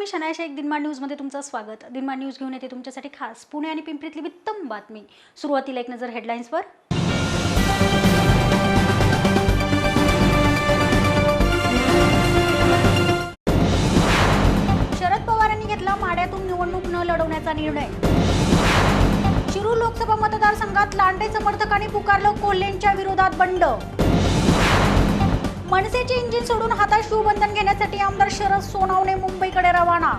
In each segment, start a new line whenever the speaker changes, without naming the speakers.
मी शनाय शेख दिनमान न्यूजमध्ये तुमचं स्वागत. दिनमान न्यूज घेऊन येते तुमच्यासाठी खास पुणे आणि पिंपरीतली वित्तम बातमी. सुरुवातीला एक नजर हेडलाईन्सवर शरद पवारांनी घेतला माड्यातून निवडणूक न लढवण्याचा निर्णय. शिरूर लोकसभा मतदारसंघात लांडे समर्थकांनी पुकारलं कोल्हेंच्या विरोधात बंड. मनसेचे इंजिन सोडून हातात शिवबंधन घेण्यासाठी आमदार शरद सोनावणे मुंबईकडे रवाना.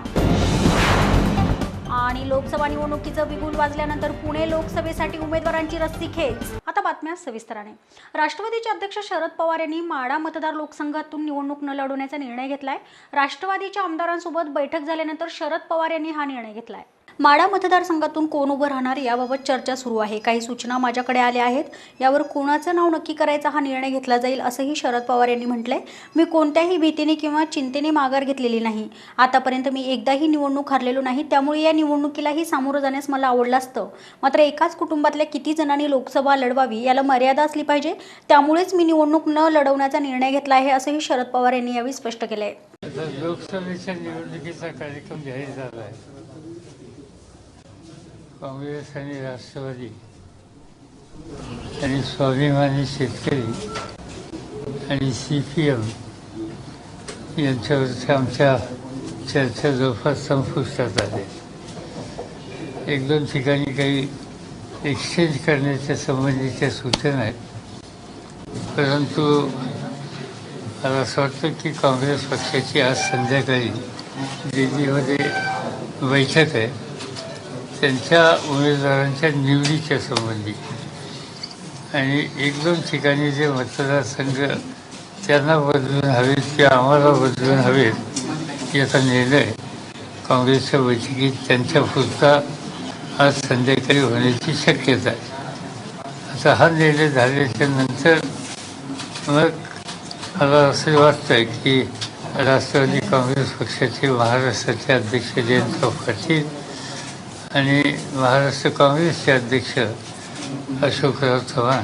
आणि लोकसभा निवडणुकीचं बिगुल वाजल्यानंतर पुणे लोकसभेसाठी उमेदवारांची रस्सी खेच. आता बातम्या सविस्तराने. राष्ट्रवादीचे अध्यक्ष शरद पवार यांनी माडा मतदार लोकसंघातून निवडणूक न लढवण्याचा निर्णय घेतलाय. राष्ट्रवादीच्या आमदारांसोबत बैठक झाल्यानंतर शरद पवार यांनी हा निर्णय घेतलाय. माडा मतदारसंघातून कोण उभं राहणार याबाबत चर्चा सुरू आहे. काही सूचना माझ्याकडे आल्या आहेत. यावर कोणाचं नाव नक्की करायचा हा निर्णय घेतला जाईल असंही शरद पवार यांनी म्हटलंय. मी कोणत्याही भीतीने किंवा चिंतेने माघार घेतलेली नाही. आतापर्यंत मी एकदाही निवडणूक हरलेलो नाही. त्यामुळे या निवडणुकीलाही सामोरं जाण्यास मला आवडलं असतं. मात्र एकाच कुटुंबातल्या किती जणांनी लोकसभा लढवावी याला मर्यादा असली पाहिजे. त्यामुळेच मी निवडणूक न लढवण्याचा निर्णय घेतला आहे असंही शरद पवार यांनी यावेळी स्पष्ट केलं आहे
लोकसभेच्या निवडणुकीचा कार्यक्रम जाहीर झाला आहे. काँग्रेस आणि राष्ट्रवादी आणि स्वाभिमानी शेतकरी आणि सी पी एम यांच्यावरच्या आमच्या चर्चा जवळपास संपुष्टात आले. एक दोन ठिकाणी काही एक्सचेंज करण्याच्या संबंधीच्या सूचना आहेत. परंतु मला असं वाटतं की काँग्रेस पक्षाची आज संध्याकाळी दिल्लीमध्ये बैठक आहे. त्यांच्या उमेदवारांच्या निवडीच्या संबंधी. आणि एक दोन ठिकाणी जे मतदारसंघ त्यांना बदलून हवेत किंवा आम्हाला बदलून हवेत याचा निर्णय काँग्रेसच्या बैठकीत त्यांच्या पुरता आज संध्याकाळी होण्याची शक्यता आहे. आता हा निर्णय झाल्याच्यानंतर मग मला असं वाटतं की राष्ट्रवादी काँग्रेस पक्षाचे महाराष्ट्राचे अध्यक्ष जयंत पाटील आणि महाराष्ट्र काँग्रेसचे अध्यक्ष अशोकराव चव्हाण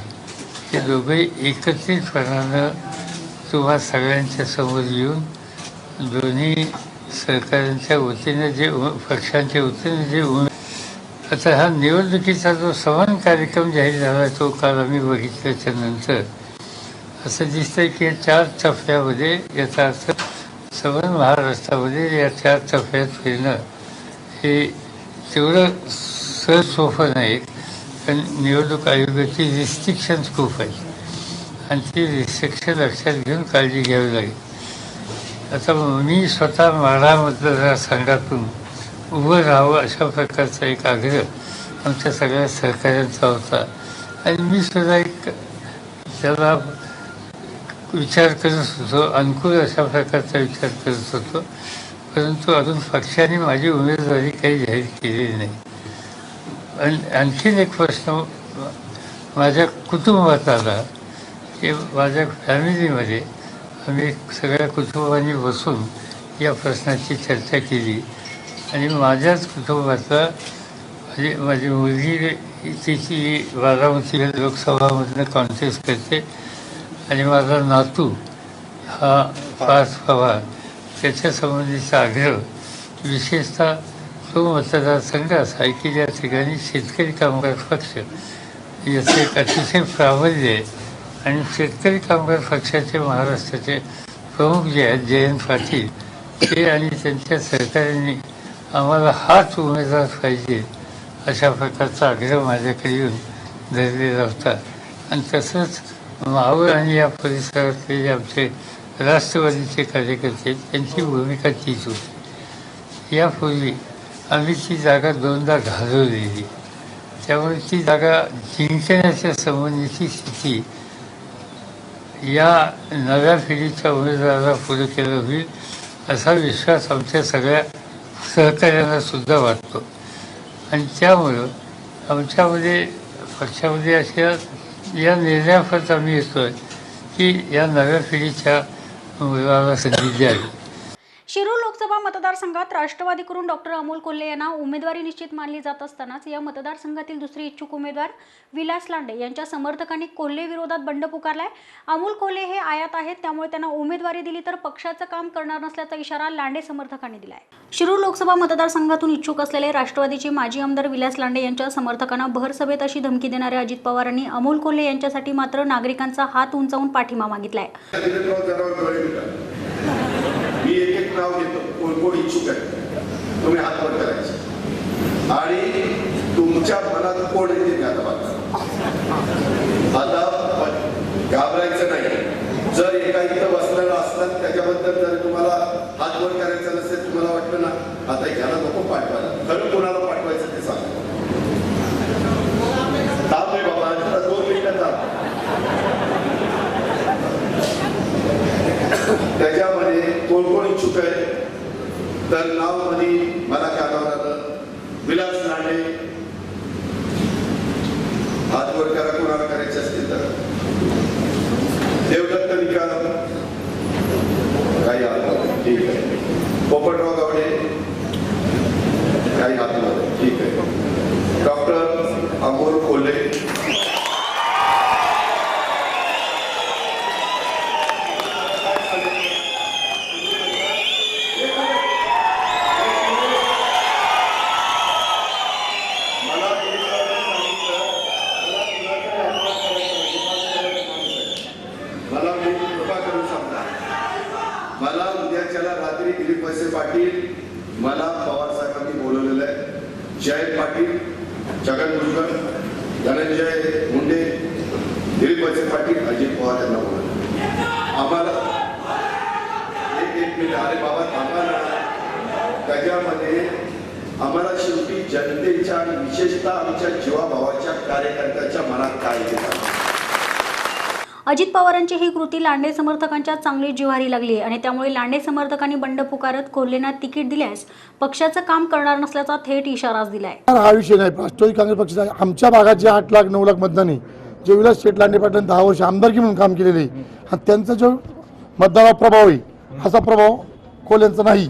हे दोघे एकत्रितपणानं तुम्हा सगळ्यांच्या समोर येऊन दोन्ही सरकारांच्या वतीने जे उ- पक्षांच्या वतीने जे उमे आता हा निवडणुकीचा जो समान कार्यक्रम जाहीर झाला तो काल आम्ही बघितल्याच्या नंतर असं दिसतंय की या चार टप्प्यामध्ये याचा अर्थ सवन महाराष्ट्रामध्ये या चार टप्प्यात फिरणं हे तेवढं सहज सोपं नाही पण निवडणूक आयोगाची रिस्ट्रिक्शन्स खूप आहेत. आणि ती रिस्ट्रिक्शन लक्षात घेऊन काळजी घ्यावी लागेल. आता मी स्वतः माढा मतदारसंघातून उभं राहावं अशा प्रकारचा एक आग्रह आमच्या सगळ्या सहकार्यांचा होता. आणि मी सुद्धा एक त्याला विचार करत होतो अनुकूल अशा प्रकारचा विचार करत होतो. परंतु अजून पक्षाने माझी उमेदवारी काही जाहीर केलेली नाही. आणि आणखीन एक प्रश्न माझ्या कुटुंबात आला की माझ्या फॅमिलीमध्ये आम्ही सगळ्या कुटुंबांनी बसून या प्रश्नाची चर्चा केली. आणि माझ्याच कुटुंबातला म्हणजे माझी मुलगी तिची बारामती लोकसभामधनं कॉन्टेस्ट करते. आणि माझा नातू हा पार्थ पवार. त्याच्यासंबंधीचा आग्रह विशेषतः तो मतदारसंघ असा आहे की ज्या ठिकाणी शेतकरी कामगार पक्ष याचे एक अतिशय प्राबल्य आहे. आणि शेतकरी कामगार पक्षाचे महाराष्ट्राचे प्रमुख जे आहेत जयंत पाटील ते आणि त्यांच्या सहकाऱ्यांनी आम्हाला हाच उमेदवार पाहिजे अशा प्रकारचा आग्रह माझ्याकडे येऊन धरलेला होता. आणि तसंच मावळ आणि या परिसरातले जे आमचे राष्ट्रवादीचे कार्यकर्ते त्यांची भूमिका तीच होती. यापूर्वी आम्ही ती जागा दोनदा घालवलेली. त्यामुळे ती जागा जिंकण्याच्या संबंधीची स्थिती या नव्या पिढीच्या उमेदवाराला पुढे केलं होईल असा विश्वास आमच्या सगळ्या सहकार्यांना सुद्धा वाटतो. आणि त्यामुळं आमच्यामध्ये पक्षामध्ये अशा या निर्णयापर्यंत आम्ही येतो आहे की या नव्या पिढीच्या उमेदवाराला संधी द्यावी
शिरूर लोकसभा मतदारसंघात राष्ट्रवादीकडून डॉक्टर अमोल कोल्हे यांना उमेदवारी निश्चित मानली जात असतानाच या मतदारसंघातील दुसरे इच्छुक उमेदवार विलास लांडे यांच्या समर्थकांनी कोल्हे विरोधात बंड पुकारलाय. अमोल कोल्हे हे आयात आहेत त्यामुळे त्यांना उमेदवारी दिली तर पक्षाचं काम करणार नसल्याचा इशारा लांडे समर्थकांनी दिलाय. शिरूर लोकसभा मतदारसंघातून इच्छुक असलेले राष्ट्रवादीचे माजी आमदार विलास लांडे यांच्या समर्थकांना भर सभेत अशी धमकी देणाऱ्या अजित पवारांनी अमोल कोल्हे यांच्यासाठी मात्र नागरिकांचा हात उंचावून पाठिंबा मागितलाय.
एक नाव घेतो. कोण कोण इच्छुक आहे? तुम्ही हात वर करायचे. आणि तुमच्या मनात कोण येते ते आता आता घाबरायचं नाही. जर एका इथं बसलेलं असतात त्याच्याबद्दल जर तुम्हाला हात वर करायचं नसेल तुम्हाला वाटतं ना आता ह्याला नको पाठवायला. खरं कोणाला पाठवायचं ते सांगा. थांब बाबा आता दोन मिनिटं थांब कोण कोण इच्छुक आहे तर नावमध्ये मला कानावर आलं विलास लांडे हात वर करा कोणाला करायचे असतील तर. देवदत्त निकाल. काही हात ठीक आहे. पोपटराव गावडे. काही हात वर ठीक आहे डॉक्टर अमोल कोल्हे मला दिलीपरावांनी सांगितलं, मला कुणाकडे हात वर करायचा नाही. मला मी कृपा करून सांगा मला उद्याच्याला रात्री दिलीप वळसे पाटील मला पवार साहेबांनी बोलवलेलं आहे पाटील छगन भुजबळ धनंजय मुंडे दिलीप वसे पाटील अजित पवार यांना बोलवलं. आम्हाला एक एक मिनिट अरे बाबा आम्हाला त्याच्यामध्ये आम्हाला शेवटी जनतेच्या आणि विशेषतः आमच्या जीवाभावाच्या कार्यकर्त्याच्या मनात काय येतात
अजित पवारांची ही कृती लांडे समर्थकांच्या चांगली जिव्हारी लागली आहे आणि त्यामुळे लांडे समर्थकांनी बंड पुकारत कोल्हेंना तिकीट दिल्यास पक्षाचं काम करणार नसल्याचा थेट इशाराच दिलाय.
हा विषय नाही राष्ट्रवादी काँग्रेस पक्षाचा आमच्या भागात जे आठ लाख नऊ लाख मतदानी आहे जे विलास शेठ लांडे पाटील दहा वर्ष आमदारकी म्हणून काम केलेले आहे त्यांचा जो मतदानावर प्रभाव आहे असा प्रभाव कोल्यांचा नाही.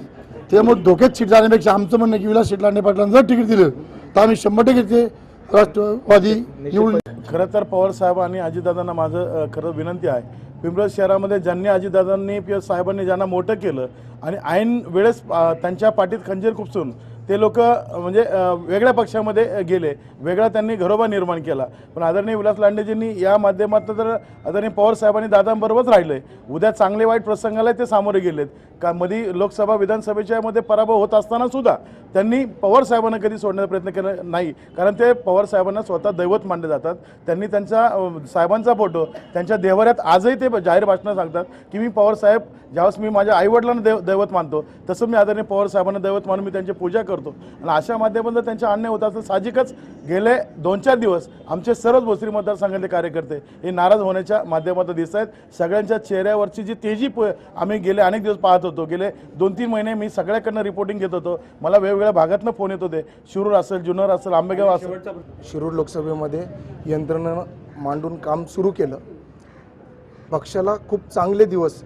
त्यामुळे धोक्यात सीट जाण्यापेक्षा आमचं म्हणणं की विलास शेठ लांडे पाटलांना जर तिकीट दिलं तर आम्ही शंभर टक्के ते राष्ट्रवादी निवडून
खरं तर पवार साहेब आणि अजितदादांना माझं खरं विनंती आहे. पिंपळस शहरामध्ये ज्यांनी अजितदादांनी किंवा साहेबांनी ज्यांना मोठं केलं आणि ऐन वेळेस त्यांच्या पाठीत खंजीर खुपसून ते लोक म्हणजे वेगळ्या पक्षामध्ये गेले. वेगळा त्यांनी घरोबा निर्माण केला. पण आदरणीय विलास लांडेजींनी या माध्यमातून तर आदरणीय पवार साहेबांनी दादांबरोबरच राहिले. उद्या चांगले वाईट प्रसंगाला ते सामोरे गेलेत. का मधी लोकसभा विधानसभेच्या मध्ये पराभव होत असताना सुद्धा त्यांनी पवार साहेबांना कधी सोडण्याचा प्रयत्न केला नाही. कारण ते पवार साहेबांना स्वतः दैवत मानले जातात. त्यांनी त्यांचा साहेबांचा फोटो त्यांच्या देवाऱ्यात आजही ते जाहीर भाषणात सांगतात की मी पवार साहेब ज्यावेळेस मी माझ्या आईवडिलांना देव दैवत मानतो तसं मी आदरणीय पवार साहेबांना दैवत मानून मी त्यांची पूजा करतो. आणि अशा माध्यमातून त्यांच्या अन्याय होत असतं साहजिकच गेले दोन चार दिवस आमचे सर्वच भोसरी मतदारसंघातले कार्यकर्ते हे नाराज होण्याच्या माध्यमातून दिसत आहेत सगळ्यांच्या चेहऱ्यावरची जी तेजी प- आम्ही गेले अनेक दिवस पाहतो होतो. गेले दोन तीन महिने मी सगळ्याकडनं रिपोर्टिंग घेत होतो. मला वेगवेगळ्या भागातनं फोन येत होते. शिरूर असेल जुन्नर असेल आंबेगाव असेल.
शिरूर लोकसभेमध्ये यंत्रणेनं मांडून काम सुरू केलं. पक्षाला खूप चांगले दिवस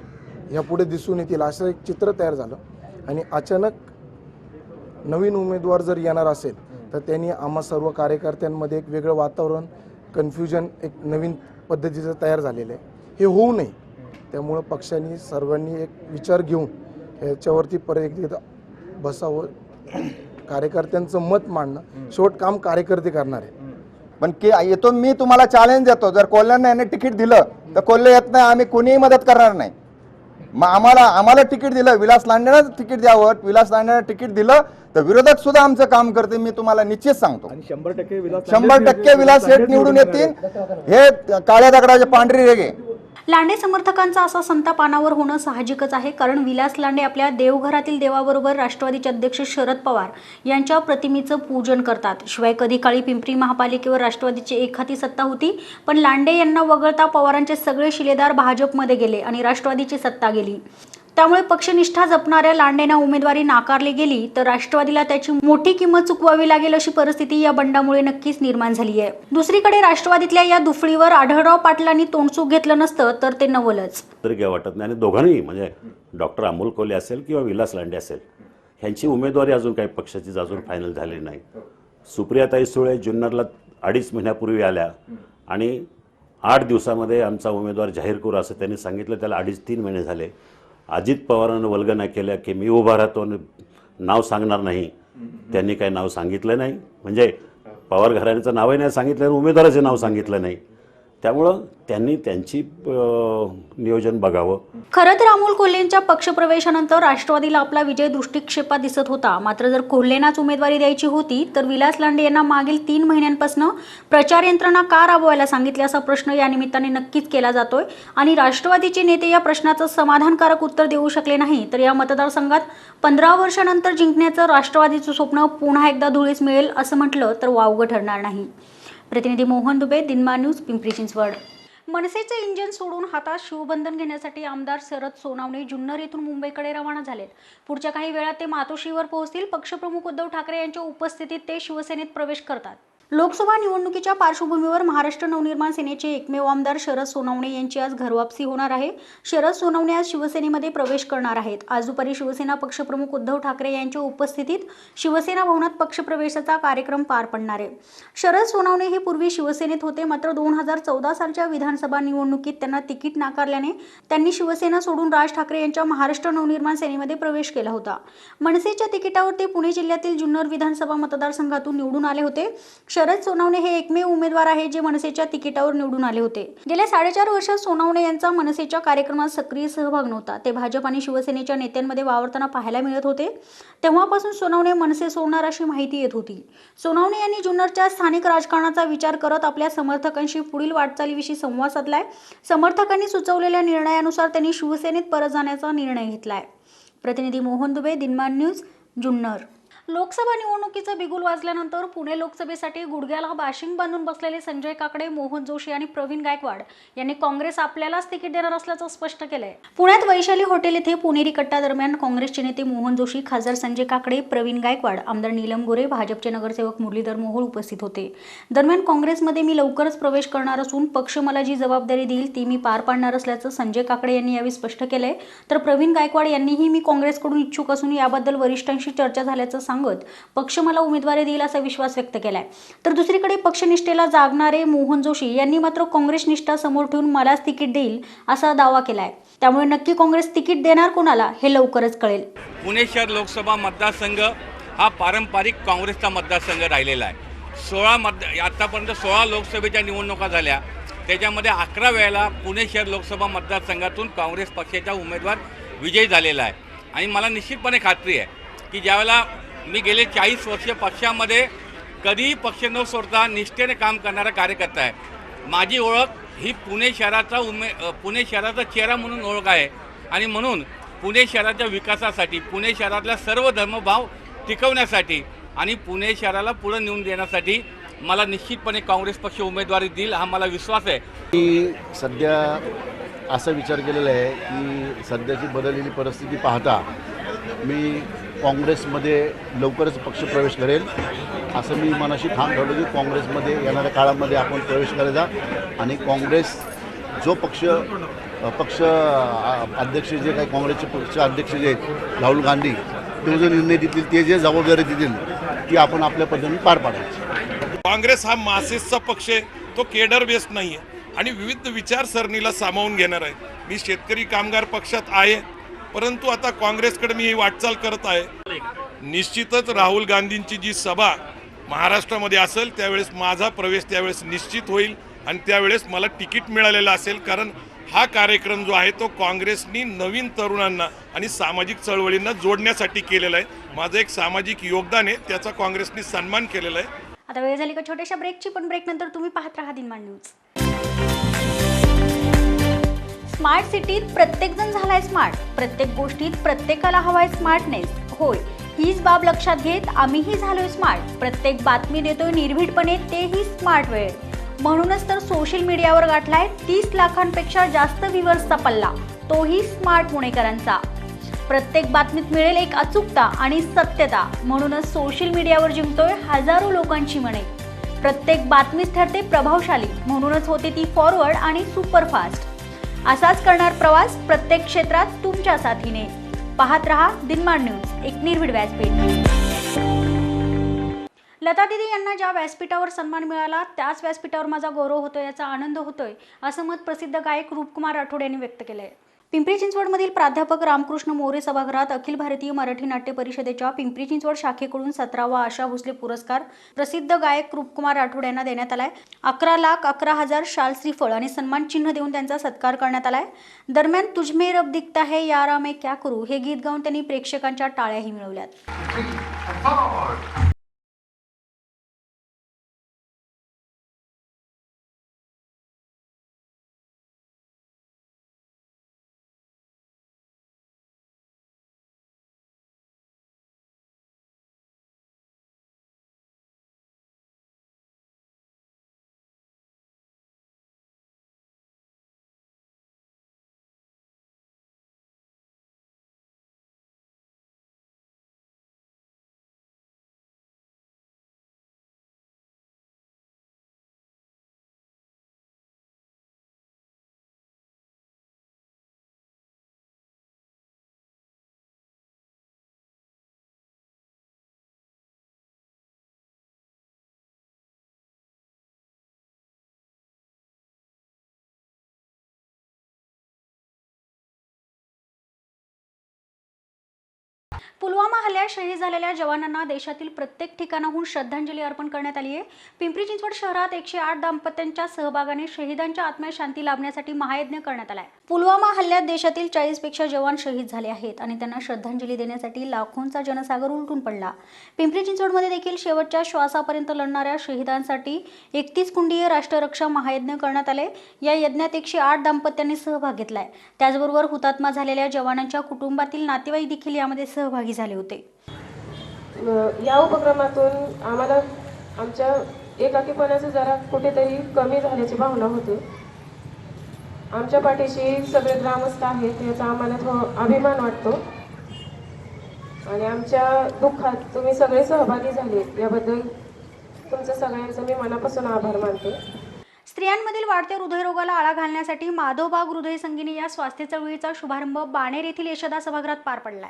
यापुढे दिसून येतील असं एक चित्र तयार झालं. आणि अचानक नवीन उमेदवार जर येणार असेल तर त्यांनी आम्हा सर्व कार्यकर्त्यांमध्ये एक वेगळं वातावरण कन्फ्युजन एक नवीन पद्धतीचं तयार झालेलं आहे. हे होऊ नये. त्यामुळं पक्षांनी सर्वांनी एक विचार घेऊन ह्याच्यावरती परत एकदा बसावं. कार्यकर्त्यांचं मत मांडणं. शेवट काम कार्यकर्ते करणार. आहे
पण की येतो मी तुम्हाला चॅलेंज देतो. जर कोल्ह्यांना याने तिकीट दिलं तर कोल्हे येत नाही आम्ही कोणीही मदत करणार नाही. मग आम्हाला आम्हाला तिकीट दिलं विलास लांडेनं तिकीट द्यावं. विलास लांडेनं तिकीट दिलं तर विरोधक सुद्धा आमचं काम करते मी तुम्हाला निश्चित सांगतो.
शंभर टक्के विलास
शंभर टक्के विलास शेठ निवडून येतील. हे काळ्या दगडाचे पांढरी रेगे
लांडे समर्थकांचा असा संताप अनावर होणं साहजिकच आहे कारण विलास लांडे आपल्या देवघरातील देवाबरोबर राष्ट्रवादीचे अध्यक्ष शरद पवार यांच्या प्रतिमेचं पूजन करतात. शिवाय कधी काळी पिंपरी महापालिकेवर राष्ट्रवादीची एखादी सत्ता होती पण लांडे यांना वगळता पवारांचे सगळे शिलेदार भाजपमध्ये गेले आणि राष्ट्रवादीची सत्ता गेली. त्यामुळे पक्षनिष्ठा जपणाऱ्या लांडेंना उमेदवारी नाकारली गेली तर राष्ट्रवादीला त्याची मोठी किंमत चुकवावी लागेल अशी परिस्थिती या बंडामुळे नक्कीच निर्माण झाली आहे. दुसरीकडे राष्ट्रवादीतल्या या दुफळीवर आढळराव पाटलांनी तोंडचूक घेतलं नसतं तर ते नवलच.
तरी काय वाटत नाही. आणि दोघांनी म्हणजे डॉक्टर अमोल कोले असेल किंवा विलास लांडे असेल ह्यांची उमेदवारी अजून काही पक्षाची अजून फायनल झाली नाही. सुप्रियाताई सुळे जुन्नरला अडीच महिन्यापूर्वी आल्या आणि आठ दिवसामध्ये आमचा उमेदवार जाहीर करू असं त्यांनी सांगितलं. त्याला अडीच तीन महिने झाले. अजित पवारांनं वल्गना केल्या की मी उभा राहतो आणि नाव सांगणार नाही. त्यांनी काही नाव सांगितलं नाही. म्हणजे पवार घराण्याचं नावही नाही सांगितलं उमेदवाराचे नाव सांगितलं नाही. त्यामुळं त्यांनी त्यांची नियोजन बघावं.
खरं तर अमोल कोल्हेंच्या पक्षप्रवेशानंतर राष्ट्रवादीला आपला विजय दृष्टिक्षेपात दिसत होता. मात्र जर कोल्हेंनाच उमेदवारी द्यायची होती तर विलास लांडे यांना मागील तीन महिन्यांपासून प्रचार यंत्रणा का राबवायला सांगितली असा प्रश्न या निमित्ताने नक्कीच केला जातोय. आणि राष्ट्रवादीचे नेते या प्रश्नाचं समाधानकारक उत्तर देऊ शकले नाही तर या मतदारसंघात पंधरा वर्षानंतर जिंकण्याचं राष्ट्रवादीचं स्वप्न पुन्हा एकदा धुळीस मिळेल असं म्हटलं तर वावगं ठरणार नाही. प्रतिनिधी मोहन दुबे दिनमा न्यूज पिंपरी चिंचवड. मनसेचे इंजिन सोडून हातात शिवबंधन घेण्यासाठी आमदार शरद सोनावणे जुन्नर येथून मुंबईकडे रवाना झालेत. पुढच्या काही वेळात ते मातोश्रीवर पोहोचतील. पक्षप्रमुख उद्धव ठाकरे यांच्या उपस्थितीत ते शिवसेनेत प्रवेश करतात. लोकसभा निवडणुकीच्या पार्श्वभूमीवर महाराष्ट्र नवनिर्माण सेनेचे एकमेव आमदार शरद सोनवणे यांची आज घरवापसी होणार आहे. शरद सोनवणे आज शिवसेनेमध्ये प्रवेश करणार आहेत. आज दुपारी शिवसेना पक्षप्रमुख उद्धव ठाकरे यांच्या उपस्थितीत शिवसेना भवनात पक्षप्रवेशाचा कार्यक्रम पार पडणार आहे. शरद सोनवणे हे पूर्वी शिवसेनेत होते. मात्र दोन हजार चौदा सालच्या विधानसभा निवडणुकीत त्यांना तिकीट नाकारल्याने त्यांनी शिवसेना सोडून राज ठाकरे यांच्या महाराष्ट्र नवनिर्माण सेनेमध्ये प्रवेश केला होता. मनसेच्या तिकिटावर ते पुणे जिल्ह्यातील जुन्नर विधानसभा मतदारसंघातून निवडून आले होते. शरद सोनवणे हे एकमेव उमेदवार आहे जे मनसेच्या तिकिटावर निवडून आले होते. गेल्या साडेचार वर्षात सोनवणे यांचा मनसेच्या कार्यक्रमात सक्रिय सहभाग नव्हता. ते भाजप आणि शिवसेनेच्या नेत्यांमध्ये वावरताना पाहायला मिळत होते. तेव्हापासून सोनवणे मनसे सोडणार अशी माहिती येत होती. सोनवणे यांनी जुन्नरच्या स्थानिक राजकारणाचा विचार करत आपल्या समर्थकांशी पुढील वाटचालीविषयी संवाद साधलाय. समर्थकांनी सुचवलेल्या निर्णयानुसार त्यांनी शिवसेनेत परत जाण्याचा निर्णय घेतलाय. प्रतिनिधी मोहन दुबे दिनमान न्यूज जुन्नर. लोकसभा निवडणुकीचं बिगुल वाजल्यानंतर पुणे लोकसभेसाठी गुडघ्याला बाशिंग बांधून बसलेले संजय काकडे मोहन जोशी आणि प्रवीण गायकवाड यांनी काँग्रेस आपल्यालाच तिकीट देणार असल्याचं स्पष्ट केलंय. पुण्यात वैशाली हॉटेल येथे पुणेरी कट्टा दरम्यान काँग्रेसचे नेते मोहन जोशी खासदार संजय काकडे प्रवीण गायकवाड आमदार नीलम गोरे भाजपचे नगरसेवक मुरलीधर मोहोळ उपस्थित होते. दरम्यान काँग्रेसमध्ये मी लवकरच प्रवेश करणार असून पक्ष मला जी जबाबदारी देईल ती मी पार पाडणार असल्याचं संजय काकडे यांनी यावेळी स्पष्ट केलंय. तर प्रवीण गायकवाड यांनीही मी काँग्रेसकडून इच्छुक असून याबद्दल वरिष्ठांशी चर्चा झाल्याचं सांगत पक्ष मला उमेदवारी देईल असा विश्वास व्यक्त केलाय. तर दुसरीकडे पक्षनिष्ठेला जागणारे मोहन जोशी यांनी मात्र काँग्रेस निष्ठा समोर ठेवून मलाच तिकीट देईल असा दावा केलाय. त्यामुळे नक्की काँग्रेस तिकीट देणार कोणाला हे लवकरच कळेल.
पुणे शहर लोकसभा मतदारसंघ हा पारंपरिक काँग्रेसचा मतदारसंघ राहिलेला आहे. सोळा मत आत्तापर्यंत सोळा लोकसभेच्या निवडणुका झाल्या. त्याच्यामध्ये अकरा वेळेला पुणे शहर लोकसभा मतदारसंघातून काँग्रेस पक्षाचा उमेदवार विजयी झालेला आहे. आणि मला निश्चितपणे खात्री आहे की ज्यावेळेला मी गेले चाळीस वर्ष पक्षामध्ये कधीही पक्ष न सोडता निष्ठेने काम करणारा कार्यकर्ता आहे. माझी ओळख ही पुणे शहराचा उमे पुणे शहराचा चेहरा म्हणून ओळख आहे. आणि म्हणून पुणे शहराच्या विकासासाठी पुणे शहरातला सर्व धर्मभाव टिकवण्यासाठी आणि पुणे शहराला पुढं नेऊन देण्यासाठी मला निश्चितपणे काँग्रेस पक्ष उमेदवारी देईल हा मला विश्वास आहे.
मी सध्या असा विचार केलेला आहे की सध्याची बदललेली परिस्थिती पाहता मी काँग्रेसमध्ये लवकरच पक्षप्रवेश करेल. असं मी मनाशी ठाम ठरलो की काँग्रेसमध्ये येणाऱ्या काळामध्ये आपण प्रवेश करायचा आणि काँग्रेस जो पक्ष पक्ष अध्यक्ष जे काही काँग्रेसचे पक्ष अध्यक्ष जे आहेत राहुल गांधी ते जो निर्णय देतील ते जे जबाबदारी देतील ती आपण आपल्या पद्धतीने पार पाडायची.
काँग्रेस हा मासेसचा पक्ष आहे. तो केडर बेस्ड नाही आहे आणि विविध विचारसरणीला सामावून घेणार आहे. मी शेतकरी कामगार पक्षात आहे. परंतु आता काँग्रेसकडे मी ही वाटचाल करत आहे. निश्चितच राहुल गांधींची जी सभा महाराष्ट्रामध्ये असेल त्यावेळेस माझा प्रवेश त्यावेळेस निश्चित होईल आणि त्यावेळेस मला तिकीट मिळालेलं असेल. कारण हा कार्यक्रम जो आहे तो काँग्रेसनी नवीन तरुणांना आणि सामाजिक चळवळींना जोडण्यासाठी केलेला आहे. माझं एक सामाजिक योगदान आहे त्याचा काँग्रेसनी सन्मान केलेला आहे.
आता वेळ झाली का छोट्याशा ब्रेकची पण ब्रेक नंतर तुम्ही पाहत राहा दिनमान न्यूज स्मार्ट सिटीत प्रत्येकजण झालाय स्मार्ट. प्रत्येक गोष्टीत प्रत्येकाला हवाय स्मार्टनेस. होय हीच बाब लक्षात घेत आम्हीही झालोय स्मार्ट. प्रत्येक बातमी देतोय निर्भीडपणे तेही स्मार्ट वेळ म्हणूनच तर सोशल मीडियावर गाठलाय तीस लाखांपेक्षा जास्त व्ह्युअर्सचा पल्ला. तोही स्मार्ट पुणेकरांचा. प्रत्येक बातमीत मिळेल एक अचूकता आणि सत्यता. म्हणूनच सोशल मीडियावर जिंकतोय हजारो लोकांची मने. प्रत्येक बातमीच ठरते प्रभावशाली. म्हणूनच होते ती फॉरवर्ड आणि सुपरफास्ट. असाच करणार प्रवास प्रत्येक क्षेत्रात तुमच्या साथीने. पाहत रहा दिनमान न्यूज एक निर्भीड व्यासपीठ. लता दिदी यांना ज्या व्यासपीठावर सन्मान मिळाला त्याच व्यासपीठावर माझा गौरव होतोय याचा आनंद होतोय असं मत प्रसिद्ध गायक रूपकुमार राठोड यांनी व्यक्त केलंय. पिंपरी चिंचवडमधील प्राध्यापक रामकृष्ण मोरे सभागृहात अखिल भारतीय मराठी नाट्य परिषदेच्या पिंपरी चिंचवड शाखेकडून सतरावा आशा भोसले पुरस्कार प्रसिद्ध गायक रूपकुमार राठोड यांना देण्यात आलाय. अकरा लाख अकरा हजार शाल श्रीफळ आणि सन्मान चिन्ह देऊन त्यांचा सत्कार करण्यात आलाय. दरम्यान तुझमे रब दिखता है या रामे क्या करू? हे गीत गाऊन त्यांनी प्रेक्षकांच्या टाळ्याही मिळवल्यात. पुलवामा हल्ल्यात शहीद झालेल्या जवानांना देशातील प्रत्येक ठिकाणाहून श्रद्धांजली अर्पण करण्यात आली आहे. पिंपरी चिंचवड शहरात एकशे आठ दाम्पत्यांच्या सहभागाने शहीदांच्या आत्म्या शांती लाभण्यासाठी महायज्ञ करण्यात आलाय. पुलवामा हल्ल्यात देशातील चाळीसपेक्षा जवान शहीद झाले आहेत आणि त्यांना श्रद्धांजली देण्यासाठी लाखोंचा जनसागर उलटून पडला. पिंपरी चिंचवडमध्ये देखील शेवटच्या श्वासापर्यंत लढणाऱ्या शहीदांसाठी एकतीस कुंडीय राष्ट्ररक्षा महायज्ञ करण्यात आले. या यज्ञात एकशे आठ दाम्पत्यांनी सहभाग घेतलाय. त्याचबरोबर हुतात्मा झालेल्या जवानांच्या कुटुंबातील नातेवाईक देखील यामध्ये सहभागी सहभागी झाले होते.
या उपक्रमातून आम्हाला आमच्या एकाकीपणाचं जरा कुठेतरी कमी झाल्याची भावना होते. आमच्या पाठीशी सगळे ग्रामस्थ आहेत याचा आम्हाला थो अभिमान वाटतो. आणि आमच्या दुःखात तुम्ही सगळे सहभागी झाले याबद्दल तुमचं सगळ्यांचं मी मनापासून आभार मानते.
स्त्रियांमधील वाढत्या हृदयरोगाला आळा घालण्यासाठी माधवबाग हृदय संगिनी या स्वास्थ्य चळवळीचा शुभारंभ बाणेर येथील यशदा सभागृहात पार पडलाय.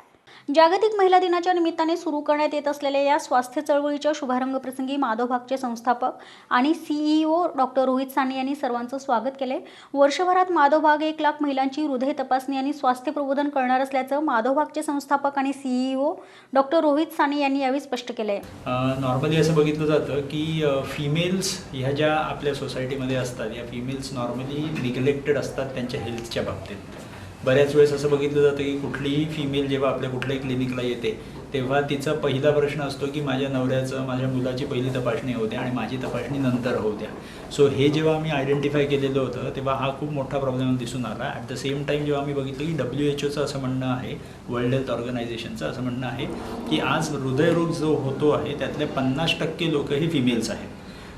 जागतिक महिला दिनाच्या निमित्ताने सुरू करण्यात येत असलेल्या या स्वास्थ्य चळवळीच्या शुभारंभ प्रसंगी माधवभागचे संस्थापक आणि सीईओ डॉक्टर रोहित साने यांनी सर्वांचं स्वागत केले. वर्षभरात माधवभाग एक लाख महिलांची हृदय तपासणी आणि स्वास्थ्य प्रबोधन करणार असल्याचं माधवभागचे संस्थापक आणि सीईओ डॉक्टर रोहित साने यांनी यावेळी स्पष्ट केलंय
नॉर्मली असं बघितलं जातं की फिमेल्स ह्या ज्या आपल्या सोसायटीमध्ये असतात या फिमेल्स नॉर्मली निग्लेक्टेड असतात त्यांच्या हेल्थच्या बाबतीत. बऱ्याच वेळेस असं बघितलं जातं की कुठलीही फिमेल जेव्हा आपल्या कुठल्याही क्लिनिकला येते तेव्हा तिचा पहिला प्रश्न असतो की माझ्या नवऱ्याचं माझ्या मुलाची पहिली तपासणी होते आणि माझी तपासणी नंतर होऊ द्या. सो हे जेव्हा आम्ही आयडेंटिफाय केलेलं होतं तेव्हा हा खूप मोठा प्रॉब्लेम दिसून आला. ॲट द सेम टाईम जेव्हा आम्ही बघितलं की डब्ल्यू एच ओचं असं म्हणणं आहे वर्ल्ड हेल्थ ऑर्गनायझेशनचं असं म्हणणं आहे की आज हृदयरोग जो होतो आहे त्यातले पन्नास टक्के लोक हे फिमेल्स आहेत.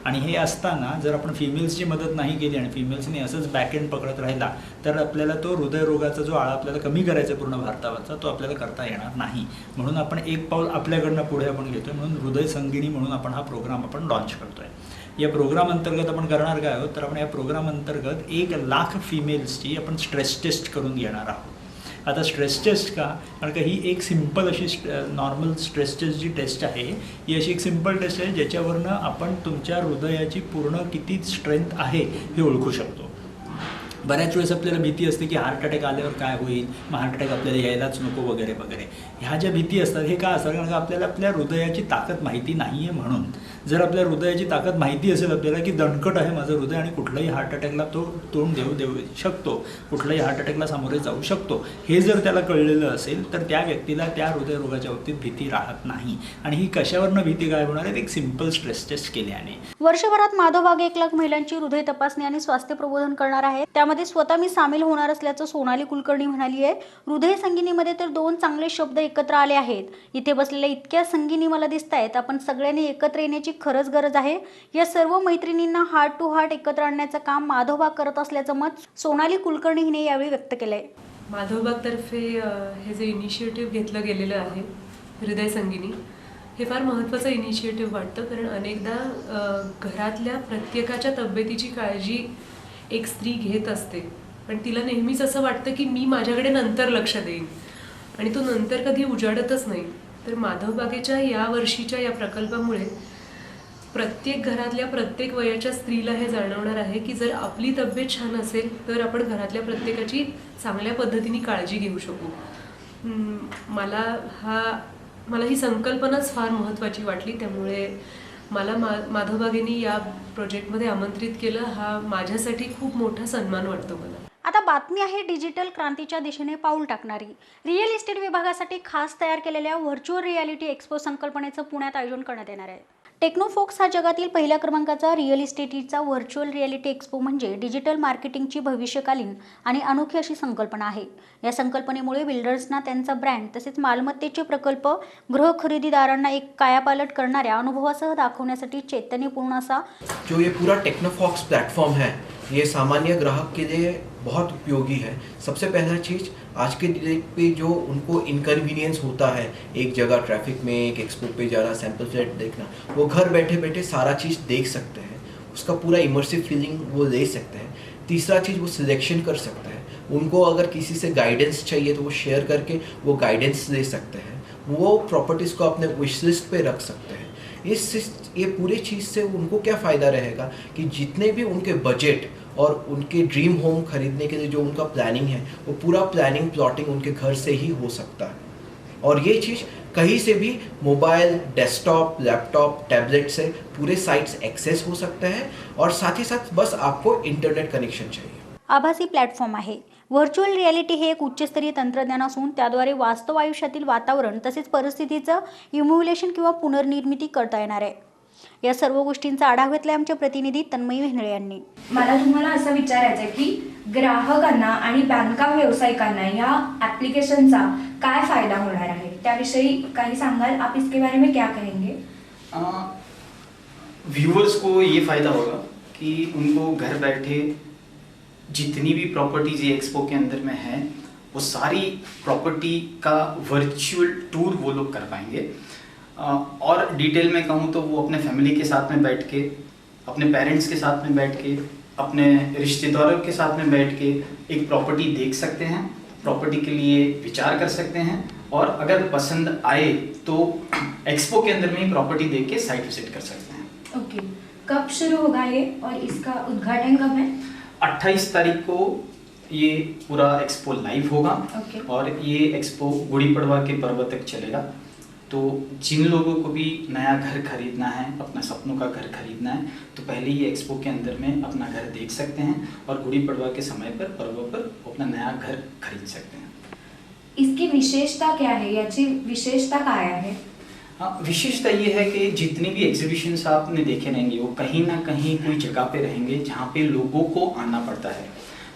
आणि हे असताना जर आपण फिमेल्सची मदत नाही केली आणि फिमेल्सने असंच बॅकएंड पकडत राहिला तर आपल्याला तो हृदयरोगाचा जो आळा आपल्याला कमी करायचा पूर्ण भारतावरचा तो आपल्याला करता येणार नाही. म्हणून आपण एक पाऊल आपल्याकडनं पुढे आपण घेतोय म्हणून हृदय संगिनी म्हणून आपण हा प्रोग्राम आपण लॉन्च करतोय. या प्रोग्राम अंतर्गत आपण करणार काय आहोत? तर आपण या प्रोग्राम अंतर्गत एक लाख फिमेल्सची आपण स्ट्रेस टेस्ट करून घेणार आहोत. आता स्ट्रेस टेस्ट का? कारण का ही एक सिंपल अशी नॉर्मल स्ट्रेस टेस्ट जी टेस्ट आहे ही अशी एक सिंपल टेस्ट आहे ज्याच्यावरनं आपण तुमच्या हृदयाची पूर्ण किती स्ट्रेंथ आहे हे ओळखू शकतो. बऱ्याच वेळेस आपल्याला भीती असते की हार्ट अटॅक आल्यावर काय होईल? मग हार्ट अटॅक आपल्याला यायलाच नको वगैरे वगैरे. ह्या ज्या भीती असतात हे का असतात? कारण का आपल्याला आपल्या हृदयाची ताकद माहिती नाही आहे म्हणून. जर आपल्या हृदयाची ताकद माहिती असेल आपल्याला की दणकट आहे माझं हृदय आणि कुठल्याही हार्ट अटॅकला तो तोंड देऊ देऊ शकतो. कुठल्याही हार्ट अटॅकला सामोरे जाऊ शकतो. हे जर त्याला कळलेलं असेल तर त्या व्यक्तीला त्या हृदयरोगाच्या बाबतीत भीती राहत नाही. आणि ही कशावरनं भीती काय होणार आहे? एक सिंपल स्ट्रेस टेस्ट केल्याने.
वर्षभरात माधव वाघ एक लाख महिलांची हृदय तपासणी आणि स्वास्थ्य प्रबोधन करणार आहे त्यामध्ये स्वतः मी सामील होणार असल्याचं सोनाली कुलकर्णी म्हणाली आहे हृदय संगिनीमध्ये तर दोन चांगले शब्द एक एकत्र आले आहेत. इथे बसलेल्या इतक्या संगीनी मला दिसत आहेत आपण सगळ्यांनी एकत्र येण्याची खरंच गरज आहे. या सर्व मैत्रिणींना हार्ट टू हार्ट एकत्र आणण्याचं काम माधोबा करत असल्याचं मत सोनाली कुलकर्णी हिने यावेळी व्यक्त केलंय.
माधवबागतर्फे हे जे इनिशिएटिव्ह घेतलं गेलेलं आहे हृदय संगिनी हे फार महत्त्वाचं इनिशिएटिव्ह वाटतं. कारण अनेकदा घरातल्या प्रत्येकाच्या तब्येतीची काळजी एक स्त्री घेत असते. पण तिला नेहमीच असं वाटतं की मी माझ्याकडे नंतर लक्ष देईन. आणि तो नंतर कधी उजाडतच नाही. तर माधवबागेच्या या वर्षीच्या या प्रकल्पामुळे प्रत्येक घरातल्या प्रत्येक वयाच्या स्त्रीला हे जाणवणार आहे की जर आपली तब्येत छान असेल तर आपण घरातल्या प्रत्येकाची चांगल्या पद्धतीने काळजी घेऊ शकू. मला हा मला ही संकल्पनाच फार महत्त्वाची वाटली. त्यामुळे मला मा माधवबागेनी या प्रोजेक्टमध्ये आमंत्रित केलं. हा माझ्यासाठी खूप मोठा सन्मान वाटतो मला.
आता बातमी आहे डिजिटल क्रांतीच्या दिशेने पाऊल टाकणारी. रिअल इस्टेट विभागासाठी खास तयार केलेल्या व्हर्च्युअल रियालिटी एक्सपो संकल्पनेचं पुण्यात आयोजन करण्यात येणार आहे. टेक्नोफोक्स हा जगातील पहिल्या क्रमांकाचा रिअल इस्टेटीचा व्हर्च्युअल रियालिटी एक्सपो म्हणजे डिजिटल मार्केटिंगची भविष्यकालीन आणि अनोखी अशी संकल्पना आहे. या संकल्पनेमुळे बिल्डर्सना त्यांचा ब्रँड तसेच मालमत्तेचे प्रकल्प गृह खरेदीदारांना एक कायापालट करणाऱ्या अनुभवासह दाखवण्यासाठी चैतन्यपूर्ण असा
जो ये पूरा टेक्नोफॉक्स प्लॅटफॉर्म है ये सामान्य ग्राहक के लिए बहुत उपयोगी है। सबसे पहला चीज़, आज के डेट पे जो उनको इनकन्वीनियंस होता है, एक जगह ट्रैफ़िक में, एक एक्सपो पे जाना सैंपल फ्लैट देखना, वो घर बैठे बैठे सारा चीज़ देख सकते हैं। उसका पूरा इमर्सिव फीलिंग वो ले सकते हैं। तीसरा चीज़, वो सिलेक्शन कर सकते हैं। उनको अगर किसी से गाइडेंस चाहिए तो वो शेयर करके वो गाइडेंस ले सकते हैं। वो प्रॉपर्टीज़ को अपने विश लिस्ट पे रख सकते हैं। इस- ये पूरी चीज़ से उनको क्या फ़ायदा रहेगा कि जितने भी उनके बजट और उनके ड्रीम होम खरीदने के लिए जो उनका प्लानिंग है वो पूरा प्लानिंग प्लॉटिंग उनके घर से ही हो सकता है। और ये चीज़ कहीं से भी मोबाइल डेस्कटॉप लैपटॉप टैबलेट से पूरे साइट्स एक्सेस हो सकते हैं और साथ ही साथ बस आपको इंटरनेट कनेक्शन चाहिए।
आभासी प्लॅटफॉर्म आहे. व्हर्च्युअल रियालिटी हे एक उच्चस्तरीय तंत्रज्ञान असून त्याद्वारे वास्तव आयुष्यातील वातावरण तसेच परिस्थितीचं इम्युलेशन किंवा पुनर्निर्मिती करता येणार आहे. या सर्व गोष्टींचा आढावा घेतला आमच्या प्रतिनिधी तन्मयी भेंदळे यांनी.
मला तुम्हाला असं विचारायचं आहे की ग्राहकांना आणि बांधकाम व्यावसायिकांना या ॲप्लिकेशनचा काय फायदा होणार आहे? त्याविषयी काही सांगाल? आप इसके बारे में क्या कहेंगे?
व्यूअर्स को ये फ़ायदा होगा कि उनको घर बैठे जितनी भी प्रॉपर्टीज ये एक्सपो के अंदर में है वो सारी प्रॉपर्टी का वर्चुअल टूर वो लोग कर पाएंगे। और डिटेल में कहूँ तो वो अपने फैमिली के साथ में बैठ के अपने पेरेंट्स के साथ में बैठ के अपने रिश्तेदारों के साथ में बैठ के एक प्रॉपर्टी देख सकते हैं प्रॉपर्टी के लिए विचार कर सकते हैं और अगर पसंद आए तो एक्सपो के अंदर में ही प्रॉपर्टी देख के साइट विज़िट कर सकते हैं।
Okay okay. कब शुरू होगा ये और इसका उद्घाटन कब है?
28 तारीख को ये पूरा एक्सपो लाइव होगा
ओके
और ये एक्सपो गुड़ी पड़वा के पर्व तक चलेगा। तो जिन लोगों को भी नया घर खरीदना है अपना सपनों का घर खरीदना है तो पहले ही एक्सपो के अंदर में अपना घर देख सकते हैं और गुड़ी पड़वा के समय पर पर्व पर अपना नया घर खरीद सकते हैं।
इसकी विशेषता क्या है? याची विशेषता काय आहे
हाँ विशेषता ये है कि जितने भी एग्जीबिशंस आपने देखे रहेंगे वो कहीं ना कहीं कोई जगह पे रहेंगे जहाँ पे लोगों को आना पड़ता है।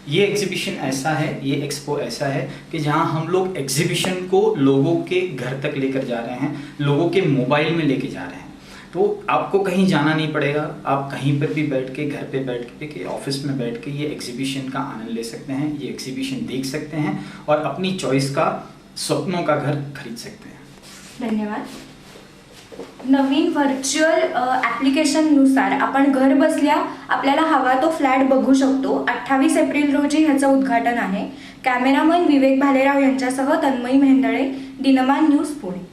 ये एग्जीबिशन ऐसा है, ये एक्सपो ऐसा है कि जहाँ हम लोग एग्जीबिशन को लोगों के घर तक लेकर जा रहे हैं, लोगों के मोबाइल में लेके जा रहे हैं। तो आपको कहीं जाना नहीं पड़ेगा, आप कहीं पर भी बैठ के, घर पे बैठ के के ऑफ़िस में बैठ के ये एग्जीबिशन का आनंद ले सकते हैं, ये एग्जीबिशन देख सकते हैं और अपनी चॉइस का सपनों का घर खरीद सकते हैं।
धन्यवाद। नवीन व्हर्च्युअल ॲप्लिकेशननुसार आपण घर बसल्या आपल्याला हवा तो फ्लॅट बघू शकतो. अठ्ठावीस एप्रिल रोजी ह्याचं उद्घाटन आहे. कॅमेरामन विवेक भालेराव यांच्यासह Tanmayi Mendale Dinman news Pune.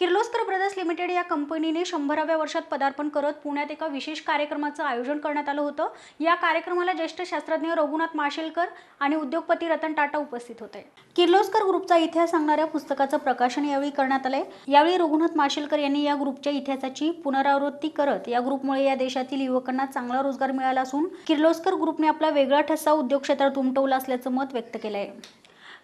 Kirloskar Brothers Limited या कंपनीने शंभराव्या वर्षात पदार्पण करत पुण्यात एका विशेष कार्यक्रमाचं आयोजन करण्यात आलं होतं. या कार्यक्रमाला ज्येष्ठ शास्त्रज्ञ रघुनाथ माशेलकर आणि उद्योगपती रतन टाटा उपस्थित होते. किर्लोस्कर ग्रुपचा इतिहास सांगणाऱ्या पुस्तकाचं प्रकाशन यावेळी करण्यात आलंय. यावेळी रघुनाथ माशेलकर यांनी या ग्रुपच्या इतिहासाची पुनरावृत्ती करत या ग्रुपमुळे या देशातील युवकांना चांगला रोजगार मिळाला असून किर्लोस्कर ग्रुपने आपला वेगळा ठसा उद्योग क्षेत्रात उमटवला असल्याचं मत व्यक्त केलं आहे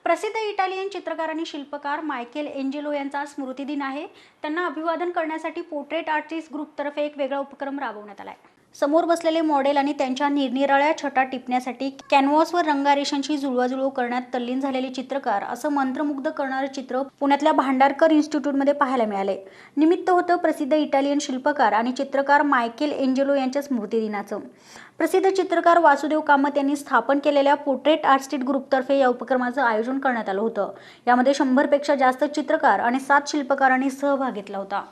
प्रसिद्ध इटालियन चित्रकार आणि शिल्पकार मायकेल एंजेलो यांचा स्मृतिदिन आहे. त्यांना अभिवादन करण्यासाठी पोर्ट्रेट आर्टिस्ट ग्रुपतर्फे एक वेगळा उपक्रम राबवण्यात आला आहे समोर बसलेले मॉडेल आणि त्यांच्या निरनिराळ्या छटा टिपण्यासाठी कॅनव्हासवर रंगारेषांची जुळवाजुळव करण्यात तल्लीन झालेले चित्रकार असं मंत्रमुग्ध करणारं चित्र पुण्यातल्या भांडारकर इन्स्टिट्यूटमध्ये पाहायला मिळाले. निमित्त होतं प्रसिद्ध इटालियन शिल्पकार आणि चित्रकार मायकेल एंजेलो यांच्या स्मृतिदिनाचं. प्रसिद्ध चित्रकार वासुदेव कामत यांनी स्थापन केलेल्या पोर्ट्रेट आर्टिस्ट ग्रुपतर्फे या उपक्रमाचं आयोजन करण्यात आलं होतं. यामध्ये शंभरपेक्षा जास्त चित्रकार आणि सात शिल्पकारांनी सहभाग घेतला होता.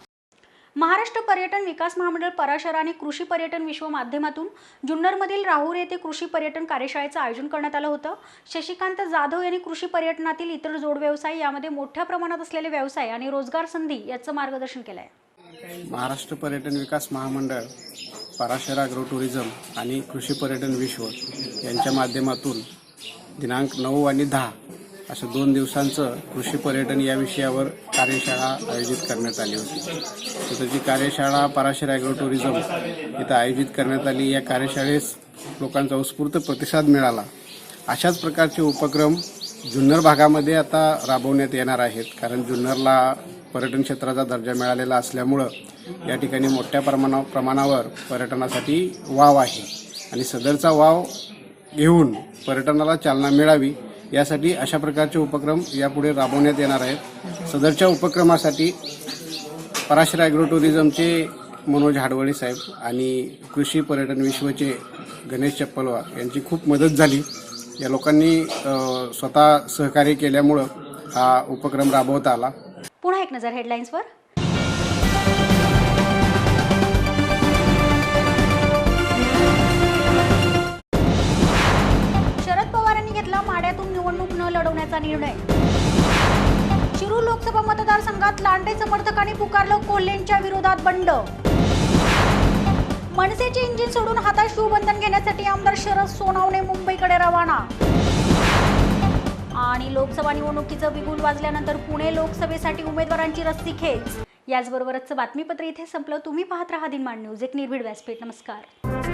महाराष्ट्र पर्यटन विकास महामंडळ पराशर आणि कृषी पर्यटन विश्व माध्यमातून जुन्नरमधील राहुरी येथे कृषी पर्यटन कार्यशाळेचं आयोजन करण्यात आलं होतं. शशिकांत जाधव यांनी कृषी पर्यटनातील इतर जोड व्यवसाय यामध्ये मोठ्या प्रमाणात असलेले व्यवसाय आणि रोजगार संधी याचं मार्गदर्शन केलं आहे
महाराष्ट्र पर्यटन विकास महामंडळ पराशर अग्रो टुरिझम आणि कृषी पर्यटन विश्व यांच्या माध्यमातून दिनांक नऊ आणि दहा असं दोन दिवसांचं कृषी पर्यटन या विषयावर कार्यशाळा आयोजित करण्यात आली होती. तर त्याची कार्यशाळा पराशर ॲग्रो टुरिझम इथं आयोजित करण्यात आली या कार्यशाळेस लोकांचा उत्स्फूर्त प्रतिसाद मिळाला. अशाच प्रकारचे उपक्रम जुन्नर भागामध्ये आता राबवण्यात येणार आहेत. कारण जुन्नरला पर्यटन क्षेत्राचा दर्जा मिळालेला असल्यामुळं या ठिकाणी मोठ्या प्रमाणा प्रमाणावर पर्यटनासाठी वाव आहे. आणि सदरचा वाव घेऊन पर्यटनाला चालना मिळावी यासाठी अशा प्रकारचे उपक्रम यापुढे राबवण्यात येणार आहेत. सदरच्या उपक्रमासाठी पराशर ॲग्रो टुरिझमचे मनोज हाडवळे साहेब आणि कृषी पर्यटन विश्वचे गणेश चप्पलवार यांची खूप मदत झाली. या लोकांनी स्वतः सहकार्य केल्यामुळं हा उपक्रम राबवता आला.
पुन्हा एक नजर हेडलाईन्सवर लढवण्याचा निर्णय. शिरूर लोकसभा मतदारसंघात लांडे समर्थकांनी पुकारलं कोल्हेंच्या विरोधात बंड. मनसेचे इंजिन सोडून हातात शिवबंधन घेण्यासाठी आमदार शरद सोनावणे मुंबईकडे रवाना. आणि लोकसभा निवडणुकीचं बिगुल वाजल्यानंतर पुणे लोकसभेसाठी उमेदवारांची रस्ती खेच. याचबरोबरच बातमीपत्र इथे संपलं. तुम्ही पाहत राहा दिनमान न्यूज. एक निर्भीड व्यासपीठ. नमस्कार.